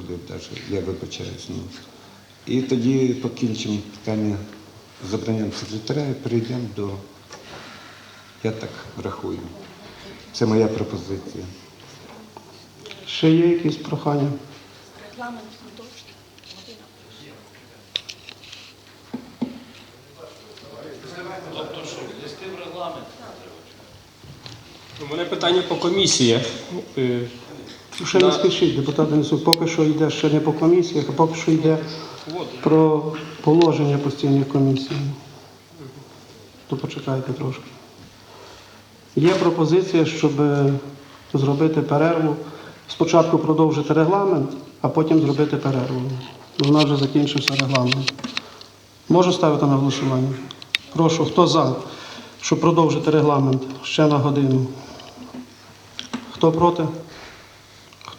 ходив, навіть, я вибачаюсь. Ну. І тоді покінчимо питання з обранням секретаря і перейдемо до, я так рахую. Це моя пропозиція. Ще є якісь прохання? Регламент продовжити. Година. У мене питання по комісіях. Ще не спішіть, депутати несуть. Поки що йде ще не по комісіях, а поки що йде про положення постійних комісій. То почекайте трошки. Є пропозиція, щоб зробити перерву. Спочатку продовжити регламент, а потім зробити перерву. У нас вже закінчився регламент. Можу ставити на голосування? Прошу, хто за, щоб продовжити регламент ще на годину? Хто проти?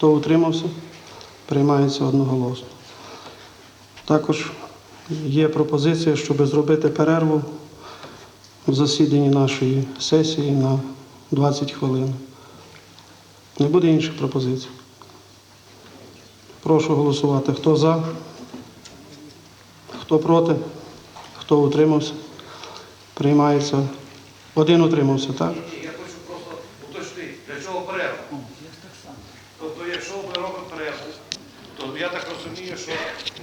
Хто утримався? Приймається одноголосно. Також є пропозиція, щоб зробити перерву в засіданні нашої сесії на 20 хвилин. Не буде інших пропозицій. Прошу голосувати. Хто за? Хто проти? Хто утримався? Приймається. Один утримався, так? Ні, я хочу просто уточнити, для чого перерва? Тобто, якщо ми робимо перерву, то я так розумію, що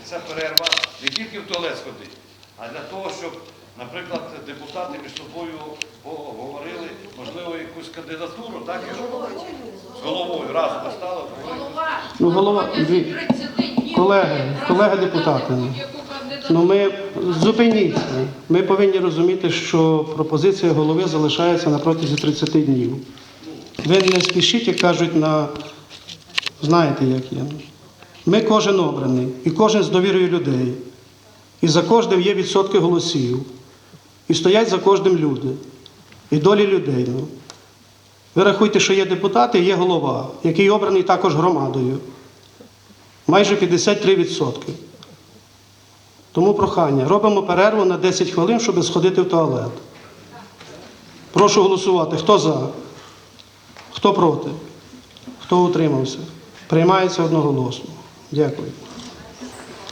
ця перерва не тільки в туалет сходить, а для того, щоб, наприклад, депутати між собою поговорили, можливо, якусь кандидатуру, так? З головою разом стало. Ну, голова, дві. Колеги, колеги депутати. Ну ми зупиніться. Ми повинні розуміти, що пропозиція голови залишається на протязі 30 днів. Ви не спішіть, як кажуть, на знаєте, як є. Ми кожен обраний, і кожен з довірою людей. І за кожним є відсотки голосів. І стоять за кожним люди. І долі людей. Ну. Ви рахуйте, що є депутати є голова, який обраний також громадою. Майже 53%. Тому прохання. Робимо перерву на 10 хвилин, щоб сходити в туалет. Прошу голосувати. Хто за? Хто проти? Хто утримався? Приймається одноголосно. Дякую.